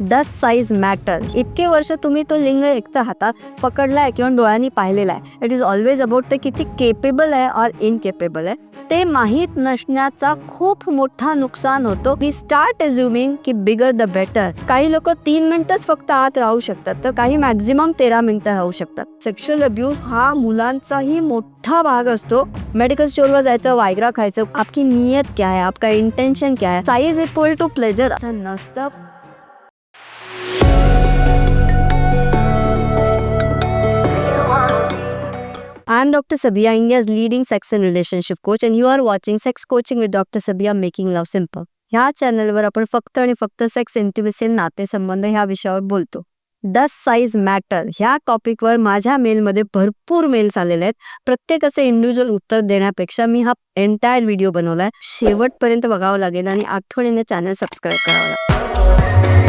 The size matter इतके वर्ष तुम्ही तो लिंग एकतर हातात पकडलाय किंवा डोळ्यांनी पाहिलेला आहे इट इज ऑलवेज अबाउट ते किती केपेबल आहे ऑर इनकेपेबल आहे. ते माहीत नसण्याचा खूप मोठा नुकसान होतो. वी स्टार्ट एज्युमिंग की बिगर द बेटर काही लोक तीन मिनिटच फक्त आत राहू शकतात. तर काही मॅक्झिमम तेरा मिनिटं राहू शकतात. सेक्शुअल अब्यूज हा मुलांचाही मोठा भाग असतो. मेडिकल स्टोरवर जायचं वायग्रा खायचं आपकी नियत क्या है आपका इंटेन्शन क्या है साईज इक्वल टू प्लेजर असं नसतं. I am Dr. Sabia, India's leading sex and relationship coach, and you are watching Sex Coaching with Dr. Sabia Making Love Simple. ह्या चॅनलवर आपण फक्त आणि फक्त सेक्स इंटिमेसी नातेसंबंध ह्या विषयावर बोलतो द साईज मॅटर ह्या टॉपिकवर माझ्या मेलमध्ये भरपूर मेल्स आलेले आहेत प्रत्येकाचे इंडिव्हिज्युअल उत्तर देण्यापेक्षा मी हा एंटायर व्हिडिओ बनवलाय शेवटपर्यंत बघावं लागेल आणि आठवणीने चॅनल सबस्क्राईब करावं लागेल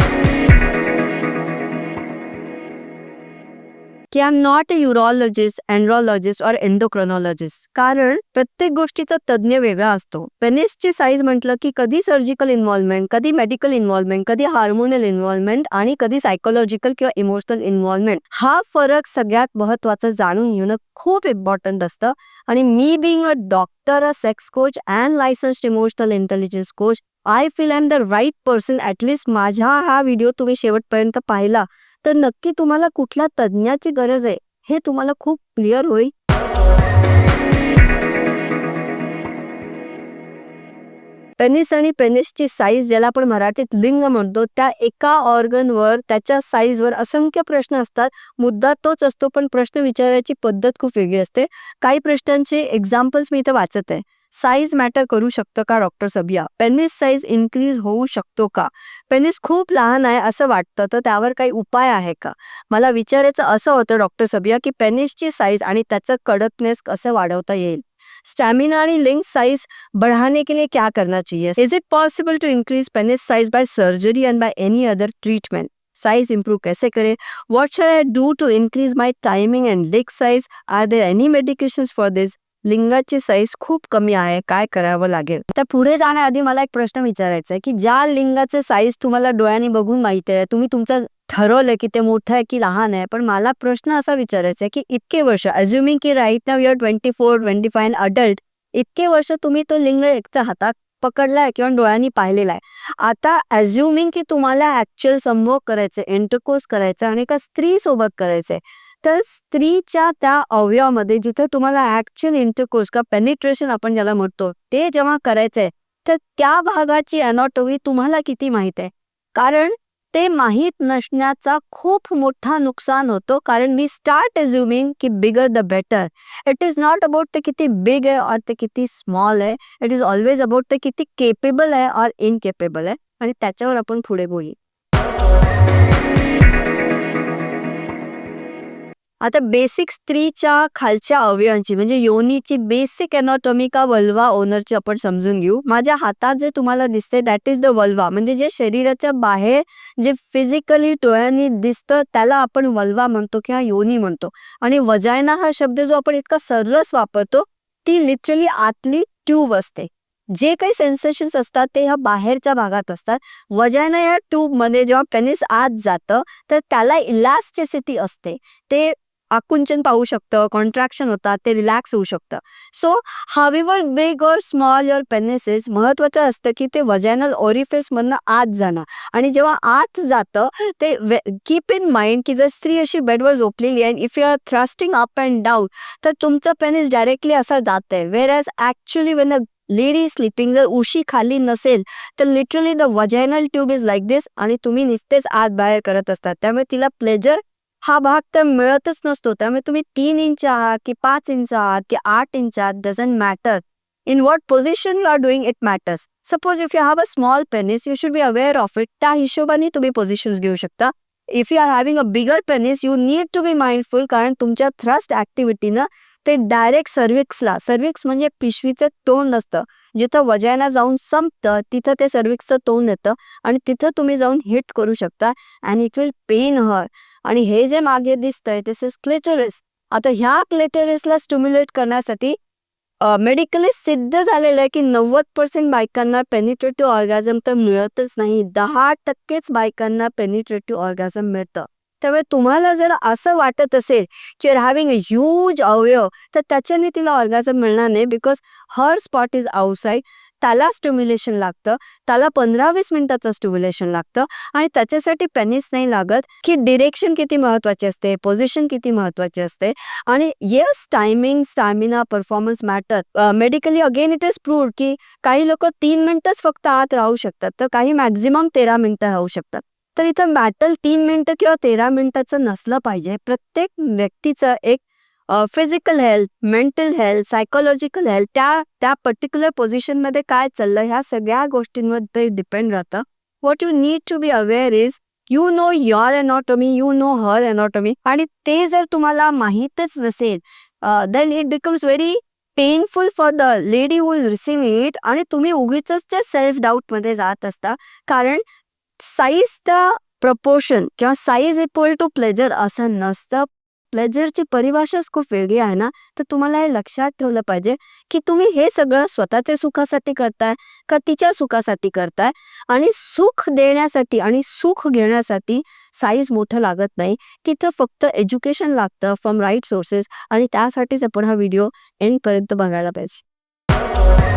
की I am not a urologist andrologist or endocrinologist. कारण प्रत्येक गोष्टीचा तज्ज्ञ वेगळा असतो. पेनिसची साईज म्हटलं की कधी सर्जिकल इन्व्हॉल्वमेंट कधी मेडिकल इन्व्हॉल्वमेंट कधी हार्मोनल इन्व्हॉल्वमेंट आणि कधी सायकोलॉजिकल किंवा इमोशनल इन्व्हॉल्वमेंट हा फरक सगळ्यात महत्वाचं जाणून घेणं खूप इम्पॉर्टंट असतं. आणि मी being a doctor a sex coach and licensed emotional intelligence coach I feel I am the right person at least माझ्या हा व्हिडिओ तुम्ही शेवटपर्यंत पाहिला. तर नक्की तुम्हाला कुठल्या तज्ज्ञाची गरज आहे हे तुम्हाला खूप क्लिअर होईल. पेनिस आणि पेनिसची साईज ज्याला आपण मराठीत लिंग म्हणतो त्या एका ऑर्गनवर त्याच्या साईजवर असंख्य प्रश्न असतात. मुद्दा तोच असतो पण प्रश्न विचारायची पद्धत खूप वेगळी असते. काही प्रश्नांचे एक्झाम्पल्स मी इथं वाचत आहे. साईज मॅटर करू शकतं का doctor Sabia? Penis size increase होऊ शकतो का? पेनिस खूप लहान आहे असं वाटतं तर त्यावर काही उपाय आहे का? मला विचारायचं असं होतं डॉक्टर सबिया की पेनिसची साईज आणि त्याचं कडकनेस कसं वाढवता येईल? स्टॅमिना आणि लिंक साइज बढ़ाने के लिए क्या करना चाहिए? Is it possible to increase penis size by surgery and by any other treatment size improve कैसे करें? What shall I do to increase my timing and leg size are there any medications for this लिंगाची size खूप कमी आहे काय करावं लागेल? तर पुढे जाण्याआधी मला एक प्रश्न विचारायचा आहे की ज्या लिंगाचे साईज तुम्हाला डोळ्यांनी बघून माहिती आहे तुम्ही तुमचं ठरवलंय की ते मोठं आहे की लहान आहे पण मला प्रश्न असा विचारायचा आहे की इतके वर्ष अज्युमिंग की right now your twenty four twenty five adult इतके वर्ष तुम्ही तो लिंग एकच्या हातात पकडलाय किंवा डोळ्यांनी पाहिलेला आहे आता अज्युमिंग की तुम्हाला ऍक्च्युअल संभोग करायचे एंटरकोर्स करायचा आणि एका स्त्री सोबत करायचंय तर स्त्रीच्या त्या अवयवामध्ये जिथे तुम्हाला ऍक्च्युअल इंटरकोर्स का पेनिट्रेशन आपण ज्याला म्हणतो ते जेव्हा करायचंय तर त्या भागाची अनॉटोमी तुम्हाला किती माहीत आहे? कारण ते माहीत नसण्याचा खूप मोठा नुकसान होतो. कारण वी स्टार्ट एज्युमिंग की bigger the better it is not about ते किती बिग आहे और ते किती स्मॉल आहे. इट इज ऑलवेज अबाउट ते किती केपेबल आहे और इनकेपेबल आहे. आणि त्याच्यावर आपण पुढे बोलू. आता बेसिक स्त्रीच्या खालच्या अवयवांची म्हणजे योनीची बेसिक एनॉटॉमी का वल्वा ओनरची आपण समजून घेऊ. माझ्या हातात जे तुम्हाला दिसते दॅट इज द वल्वा म्हणजे जे शरीराच्या बाहेर जे फिजिकली डोळ्यांनी दिसतं त्याला आपण वल्वा म्हणतो किंवा योनी म्हणतो. आणि वजायना हा शब्द जो आपण इतका सर्रस वापरतो ती लिटरली आतली ट्यूब असते. जे काही सेन्सेशन्स असतात ते ह्या बाहेरच्या भागात असतात. वजायना या ट्यूबमध्ये जेव्हा पेनिस आत जातं तर त्याला इलास्टिसिटी असते. ते आकुंचन पाहू शकतं कॉन्ट्रॅक्शन होतात ते रिलॅक्स होऊ शकतं. So however big or small your penises महत्वाचं असतं की ते वजॅनल ओरिफेसमधनं आत जाणं. आणि जेव्हा आत जातं ते कीप इन माइंड की जर स्त्री अशी बेडवर झोपलेली आहे if you are thrusting up and down तर तुमचं पेनिस डायरेक्टली असं जात आहे whereas actually when a lady sleeping जर उशी खाली नसेल तर literally the vaginal tube is like this आणि तुम्ही नुसतेच आत बाहेर करत असतात. त्यामुळे तिला प्लेजर हा भाग तर मिळतच नसतो. त्यामुळे तुम्ही तीन इंच आहात की पाच इंच आहात की आठ इंच आहात doesn't matter in what position you are doing it matters suppose if you have a small penis you should be aware of it त्या हिशोबाने तुम्ही पोझिशन्स घेऊ शकता. If you are having a bigger penis you need to be mindful कारण तुमच्या thrust ऍक्टिव्हिटीनं ते direct सर्विक्सला cervix म्हणजे पिशवीचं तोंड असतं. जिथं वजायना जाऊन संपतं तिथं ते सर्विक्सचं तोंड येतं आणि तिथं तुम्ही जाऊन हिट करू शकता and it will pain her आणि हे जे मागे दिसतंय दिस इज क्लेटरिस आता ह्या क्लेटरिसला स्टिम्युलेट करण्यासाठी मेडिकली सिद्ध झालेलं आहे की नव्वद पर्सेंट बायकांना पेनिट्रेटिव्ह ऑर्गॅझम तर मिळतच नाही. दहा टक्केच बायकांना पेनिट्रेटिव्ह ऑर्गॅझम मिळतं. त्यामुळे तुम्हाला जर असं वाटत असेल की आर हॅव्हिंग अ ह्यूज अवयव तर त्याच्याने तिला ऑर्गाझम मिळणार नाही because her spot is outside त्याला स्टिम्युलेशन लागतं. त्याला पंधरा वीस मिनिटाचं स्टिम्युलेशन लागतं. आणि त्याच्यासाठी पेनिस नाही लागत की डिरेक्शन किती महत्त्वाची असते पोझिशन किती महत्त्वाची असते. आणि yes timing stamina performance matter medically again it is proved की काही लोक तीन मिनटंच फक्त आत राहू शकतात. तर काही मॅक्झिमम तेरा मिनिटं राहू शकतात. तर इथं बॅटल तीन मिनटं किंवा तेरा मिनिटाचं नसलं पाहिजे. प्रत्येक व्यक्तीचं एक physical health mental health psychological health त्या त्या पर्टिक्युलर पोझिशनमध्ये काय चाललं ह्या सगळ्या गोष्टींवर ते डिपेंड राहतं. What you need to be aware is you know your anatomy you know her anatomy आणि ते जर तुम्हाला माहीतच नसेल then it becomes very painful for the lady who is receiving it आणि तुम्ही उगीच त्या सेल्फ डाऊटमध्ये जात असता. कारण साईज द प्रपोर्शन किंवा साईज इक्वल टू प्लेजर असं नसतं. प्लेजरची परिभाषाच खूप वेगळी आहे ना? तर तुम्हाला हे लक्षात ठेवलं पाहिजे की तुम्ही हे सगळं स्वतःच्या सुखासाठी करताय का तिच्या सुखासाठी करताय? आणि सुख देण्यासाठी आणि सुख घेण्यासाठी साईज मोठं लागत नाही. तिथं फक्त एज्युकेशन लागतं फ्रॉम राईट सोर्सेस आणि त्यासाठीच आपण हा व्हिडिओ एंडपर्यंत बघायला पाहिजे.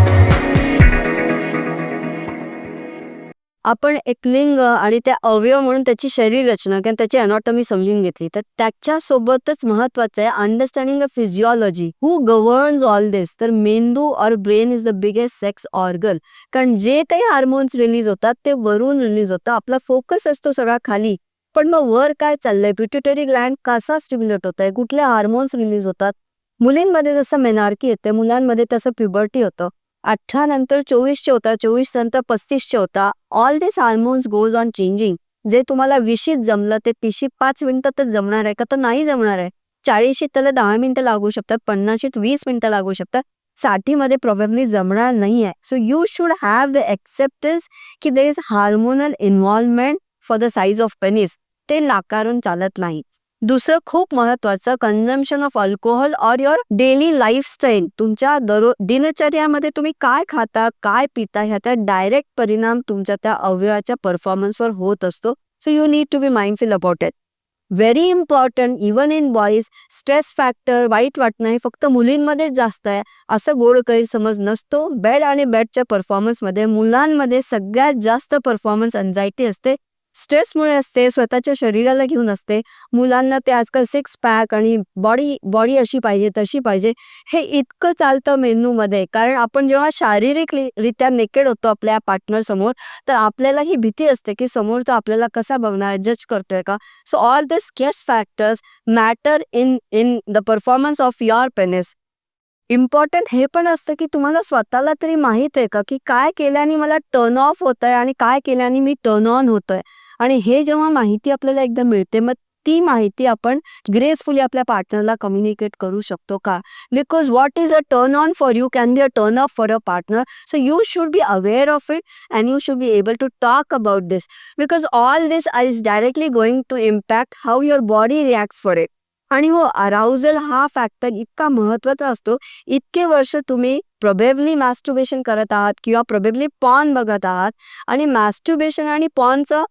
आपण एक लिंग आणि त्या अवयव म्हणून त्याची शरीर रचना किंवा त्याची अनॉटॉमी समजून घेतली. तर त्याच्यासोबतच महत्वाचं आहे understanding a physiology who governs all this तर मेंदू or brain is the biggest sex organ कारण जे काही हार्मोन्स रिलीज होतात ते वरून रिलीज होतं आपला फोकस असतो सगळा खाली. पण मग वर काय चाललंय? पिट्युटरी ग्लँड कसा स्टिम्युलेट होत आहे कुठले हार्मोन्स रिलीज होतात? मुलींमध्ये जसं मेनार्की येते मुलांमध्ये तसं प्युबर्टी होतं. अठरा नंतर चोवीसचे होता चोवीस नंतर पस्तीसचे होता. All this hormones goes on changing जे तुम्हाला विशीत जमलं ते तिशी पाच मिनिटातच जमणार आहे का? तर नाही जमणार आहे. चाळीशीत त्याला दहा मिनिटं लागू शकतात पन्नाशीत वीस मिनिटं लागू शकतात. साठीमध्ये प्रॉब्लेमली जमणार नाही आहे. So you should have the acceptance की there is hormonal involvement for the size of penis ते नाकारून चालत नाही दुसरं खूप महत्वाचं consumption of alcohol or your daily lifestyle तुमच्या दरो दिनचर्यामध्ये तुम्ही काय खाता काय पिता ह्याचा डायरेक्ट परिणाम तुमच्या त्या अवयवाच्या परफॉर्मन्सवर होत असतो. So you need to be mindful about it very important even in boys stress factor वाईट वाटणं हे फक्त मुलींमध्येच जास्त आहे. असं गोड समज नसतो. बेड आणि बेडच्या परफॉर्मन्समध्ये मुलांमध्ये सगळ्यात जास्त परफॉर्मन्स अँझायटी असते. स्ट्रेसमुळे असते स्वतःच्या शरीराला घेऊन असते. मुलांना ते आजकाल सिक्स पॅक आणि बॉडी बॉडी अशी पाहिजे तशी पाहिजे. हे इतकं चालतं मेन्यूमध्ये कारण आपण जेव्हा शारीरिक रित्या नेकेड होतो आपल्या पार्टनर समोर तर आपल्याला ही भीती असते की समोर तो आपल्याला कसा बघणार जज करतोय का? So all the stress factors matter in in the performance of your penis important हे पण असतं की तुम्हाला स्वतःला तरी माहीत आहे का? की काय केल्याने मला टर्न ऑफ होत आहे आणि काय केल्याने मी टर्न ऑन होतोय? आणि हे जेव्हा माहिती आपल्याला एकदा मिळते मग ती माहिती आपण ग्रेसफुली आपल्या पार्टनरला कम्युनिकेट करू शकतो का? Because what is a turn on for you can be a turn off for a partner so you should be aware of it and you should be able to talk about this because all this is directly going to impact how your body reacts for it आणि हो arousal हा factor इतका महत्त्वाचा असतो. इतके वर्ष तुम्ही probably मॅस्ट्युबेशन करत आहात किंवा प्रोबेबली पॉन बघत आहात आणि मॅस्ट्युबेशन आणि पॉनचं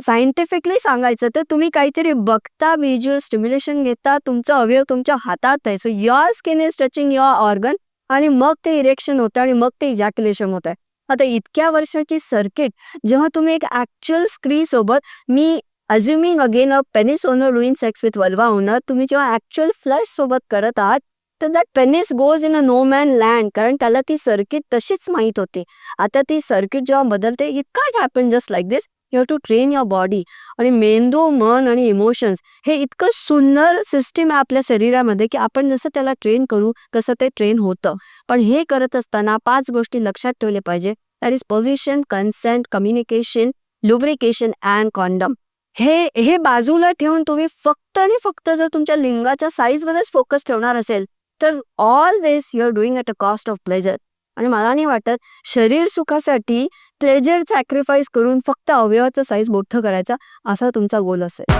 सायंटिफिकली सांगायचं तर तुम्ही काहीतरी बघता व्हिज्युअल स्टिम्युलेशन घेता तुमचा अवयव तुमच्या हातात आहे. So your skin is touching your organ आणि मग ते इरेक्शन होतं आणि मग ते इजॅक्युलेशन होत आहे. आता इतक्या वर्षाची सर्किट जेव्हा तुम्ही एक ऍक्च्युअल स्क्री सोबत मी assuming again a penis owner ruin sex with vulva owner तुम्ही जेव्हा ऍक्च्युअल फ्लश सोबत करत आहात तर that penis goes in a no man land कारण त्याला ती सर्किट तशीच माहीत होती. आता ती सर्किट जेव्हा बदलते it can't happen just like this you have to train your body आणि मेंदू मन आणि इमोशन्स हे इतकं सुंदर सिस्टीम आहे आपल्या शरीरामध्ये की आपण जसं त्याला ट्रेन करू तसं ते ट्रेन होतं. पण हे करत असताना पाच गोष्टी लक्षात ठेवले पाहिजे. That is position consent communication lubrication and condom हे हे बाजूला ठेवून तुम्ही फक्त आणि फक्त जर तुमच्या लिंगाच्या साईजवरच फोकस ठेवणार असेल तर all this you are doing at a cost of pleasure आणि मला नाही वाटत शरीर सुखासाठी प्लेजर सॅक्रिफाईस करून फक्त अवयवाचं साईज मोठं करायचा असा तुमचा गोल असेल.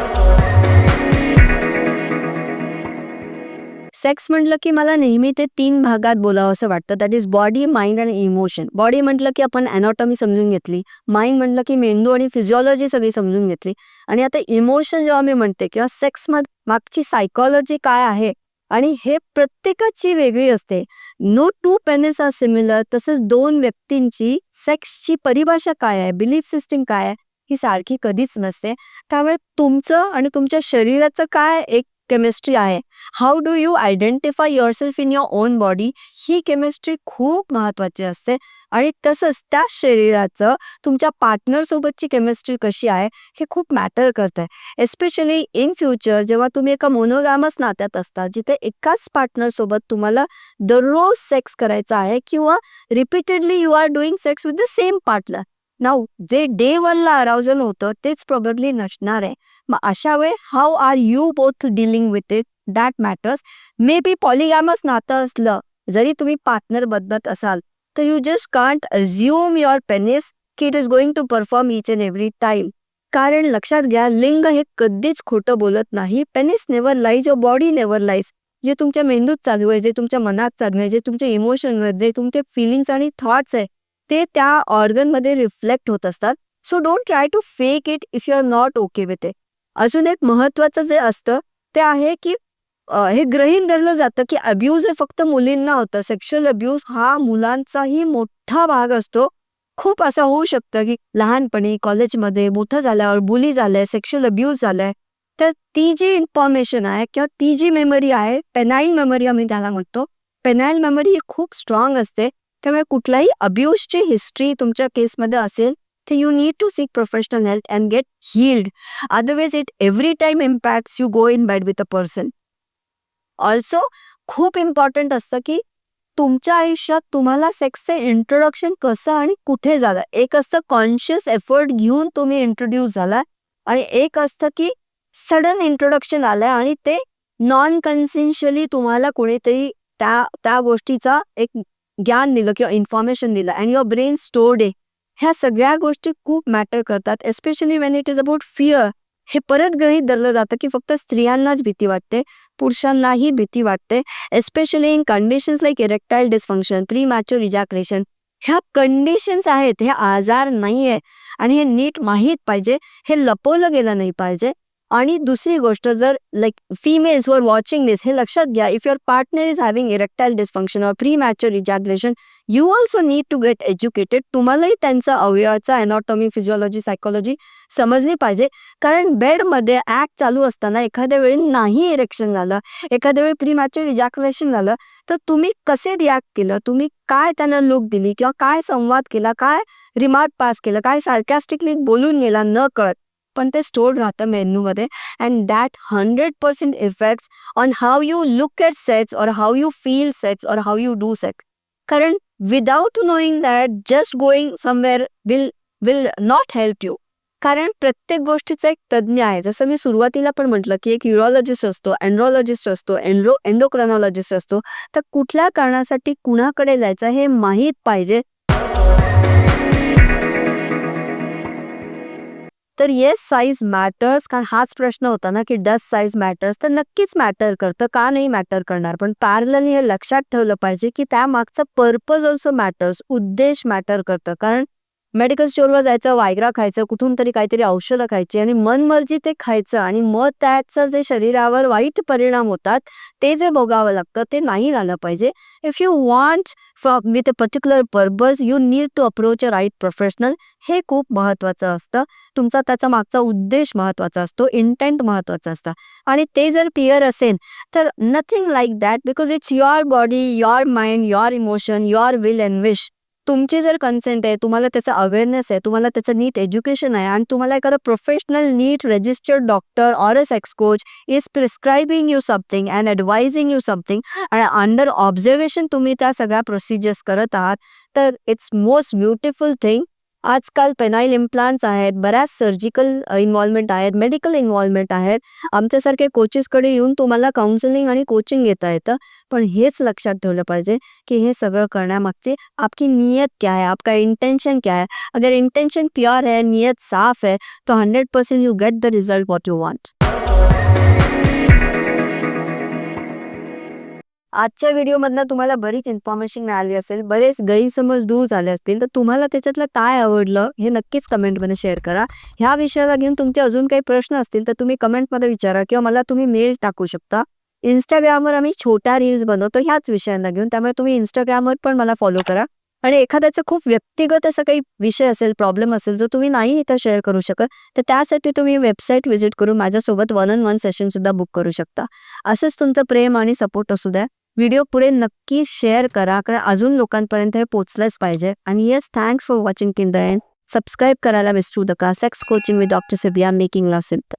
सेक्स म्हटलं की मला नेहमी ते तीन भागात बोलावं असं वाटतं. दॅट इज बॉडी माइंड आणि इमोशन बॉडी म्हटलं की आपण अनॉटॉमी समजून घेतली. माइंड म्हटलं की मेंदू आणि फिजिओलॉजी सगळी समजून घेतली. आणि आता इमोशन जेव्हा मी म्हणते किंवा सेक्स मागची सायकॉलॉजी काय आहे? आणि हे प्रत्येकाची वेगळी असते. No two penises are similar तसंच दोन व्यक्तींची सेक्सची परिभाषा काय आहे? बिलीफ सिस्टीम काय आहे? ही सारखी कधीच नसते. त्यामुळे तुमचं आणि तुमच्या शरीराचं काय एक केमिस्ट्री आहे. How do you identify yourself in your own body he chemistry खूप महत्वाची असते. आणि तसंच त्या शरीराचं तुमच्या पार्टनर सोबतची केमिस्ट्री कशी आहे हे खूप मॅटर करत आहे एस्पेशली इन फ्युचर जेव्हा तुम्ही एका मोनोगॅमस नात्यात असता जिथे एकाच पार्टनर सोबत तुम्हाला दररोज सेक्स करायचा आहे किंवा repeatedly you are doing sex with the same partner now जे डे वनला अराउजल होतं तेच प्रॉब्ली नसणार आहे. मग अशा वेळ how are you both dealing with it that matters may be polygamous नातं असलं जरी तुम्ही पार्टनर बदलत असाल तर you just can't assume your penis की it is going to perform each and every time कारण लक्षात घ्या लिंग हे कधीच खोटं बोलत नाही. Penis never lies your body never lies जे तुमच्या मेंदूत चालू आहे जे तुमच्या मनात चालू आहे जे तुमचे इमोशन जे तुमचे फिलिंग्स आणि थॉट्स आहे ते त्या ऑर्गनमध्ये रिफ्लेक्ट होत असतात. So don't try to fake it if you are not okay with it अजून एक महत्वाचं जे असतं ते आहे की हे ग्रहीण धरलं जातं की अब्यूज हे फक्त मुलींना होतं. सेक्शुअल अब्यूज हा मुलांचाही मोठा भाग असतो. खूप असं होऊ शकतं की लहानपणी कॉलेजमध्ये मोठं झाल्यावर बुली झालंय सेक्शुअल अब्यूज झालाय. तर ती जी इन्फॉर्मेशन आहे किंवा ती जी मेमरी आहे पेनाईल मेमरी आम्ही त्याला म्हणतो. पेनाईल मेमरी ही खूप स्ट्रॉंग असते. त्यामुळे कुठल्याही अब्युजची हिस्ट्री तुमच्या केसमध्ये असेल तर you need to seek professional health and get healed otherwise it every time impact you go in bed with a person also खूप इम्पॉर्टंट असतं की तुमच्या आयुष्यात तुम्हाला सेक्सचं इंट्रोडक्शन कसं आणि कुठे झालं? एक असतं कॉन्शियस एफर्ट घेऊन तुम्ही इंट्रोड्यूस झाला आणि एक असतं की सडन इंट्रोडक्शन आलंय आणि ते नॉन कन्सेन्शियली तुम्हाला कुणीतरी त्या त्या गोष्टीचा एक ज्ञान दिलं किंवा इन्फॉर्मेशन दिलं. अँड युअर ब्रेन स्टोर्ड आहे ह्या सगळ्या गोष्टी खूप मॅटर करतात especially when it is about fear हे परत गृहित धरलं जातं की फक्त स्त्रियांनाच भीती वाटते पुरुषांनाही भीती वाटते especially in conditions like erectile dysfunction premature ejaculation ह्या कंडिशन्स आहेत हे आजार नाही आहे आणि हे नीट माहीत पाहिजे हे लपवलं गेलं नाही पाहिजे. आणि दुसरी गोष्ट जर like females were watching this हे लक्षात घ्या if your partner is having erectile dysfunction or premature ejaculation you also need to get educated तुम्हालाही त्यांचा अवयवाचा अनॉटॉमी फिजिओलॉजी सायकोलॉजी समजली पाहिजे. कारण बेडमध्ये ॲक्ट चालू असताना एखाद्या वेळी नाही इरेक्शन झालं एखाद्या वेळी प्री मॅच्युअर इजॅक्युलेशन झालं तर तुम्ही कसे रिॲक्ट केलं? तुम्ही काय त्यांना लुक दिली किंवा काय संवाद केला? काय रिमार्क पास केलं? काय सार्कॅस्टिकली बोलून गेला? न कळत. पण ते स्टोर राहतं मेन्यूमध्ये and that hundred percent effects on how you look at sex or how you feel sex or how you do sex कारण without knowing that just going somewhere will will not help you कारण प्रत्येक गोष्टीचा एक तज्ज्ञ आहे जसं मी सुरुवातीला पण म्हटलं की एक युरोलॉजिस्ट असतो एन्ड्रोलॉजिस्ट असतो एन्ड्रो एन्डोक्रॉनॉलॉजिस्ट असतो तर कुठल्या कारणासाठी कुणाकडे जायचं हे माहीत पाहिजे तर येस साईज मॅटर्स कारण हाच प्रश्न होता ना की डस साईज मॅटर्स तर नक्कीच मॅटर करतं. का नाही मॅटर करणार? पण पॅरलनी हे लक्षात ठेवलं पाहिजे की त्या मागचा पर्पज ऑल्सो मॅटर्स उद्देश मॅटर करतं. कारण मेडिकल स्टोअरवर जायचं वायग्रा खायचं कुठून तरी काहीतरी औषधं खायची आणि मनमर्जी ते खायचं आणि मग त्याचं जे शरीरावर वाईट परिणाम होतात ते जे भोगावं लागतं ते नाही झालं पाहिजे. If you want from with a particular purpose you need to approach a right professional हे खूप महत्त्वाचं असतं. तुमचा त्याचा मागचा उद्देश महत्त्वाचा असतो इंटेंट महत्त्वाचा असतं. आणि ते जर क्लिअर असेल तर nothing like that because it's your body your mind your emotion your will and wish तुमची जर कन्सेंट आहे तुम्हाला त्याचा अवेअरनेस आहे तुम्हाला त्याचं नीट एज्युकेशन आहे आणि तुम्हाला एखादा professional NEET registered doctor or a sex coach is prescribing you something and advising you something आणि अंडर ऑब्झर्वेशन तुम्ही त्या सगळ्या प्रोसिजर्स करत आहात तर इट्स मोस्ट ब्युटिफुल थिंग आजकाल पेनाईल इम्प्लांट्स आहेत बऱ्याच सर्जिकल इन्व्हॉल्वमेंट आहेत मेडिकल इन्व्हॉल्वमेंट आहेत. आमच्यासारखे कोचेसकडे येऊन तुम्हाला काउन्सिलिंग आणि कोचिंग घेता येतं. पण हेच लक्षात ठेवलं पाहिजे की हे सगळं करण्यामागचे आपकी नियत क्या है? आपका इंटेंशन क्या है? अगर इंटेंशन प्योर है नियत साफ है तो hundred percent you get the result what you want आजच्या व्हिडिओमधनं तुम्हाला बरीच इन्फॉर्मेशन मिळाली असेल बरेच गैरसमज दूर झाले असतील तर तुम्हाला त्याच्यातलं काय आवडलं हे नक्कीच कमेंटमध्ये शेअर करा. ह्या विषयाला घेऊन तुमचे अजून काही प्रश्न असतील तर तुम्ही कमेंटमध्ये विचारा किंवा मला तुम्ही मेल टाकू शकता. इंस्टाग्रामवर आम्ही छोट्या रील्स बनवतो ह्याच विषयांना घेऊन. त्यामुळे तुम्ही इंस्टाग्रामवर पण मला फॉलो करा. आणि एखाद्याचा खूप व्यक्तिगत असा काही विषय असेल प्रॉब्लेम असेल जो तुम्ही नाही इथं शेअर करू शकत तर त्यासाठी तुम्ही वेबसाईट व्हिजिट करून माझ्यासोबत वन ऑन वन सेशन सुद्धा बुक करू शकता. असंच तुमचं प्रेम आणि सपोर्ट असू द्या. व्हिडिओ पुढे नक्की शेअर करा कारण अजून लोकांपर्यंत हे पोचलंच पाहिजे. आणि yes thanks for watching in the end subscribe करायला विसरू नका. Sex coaching with doctor Sibia making law सिद्ध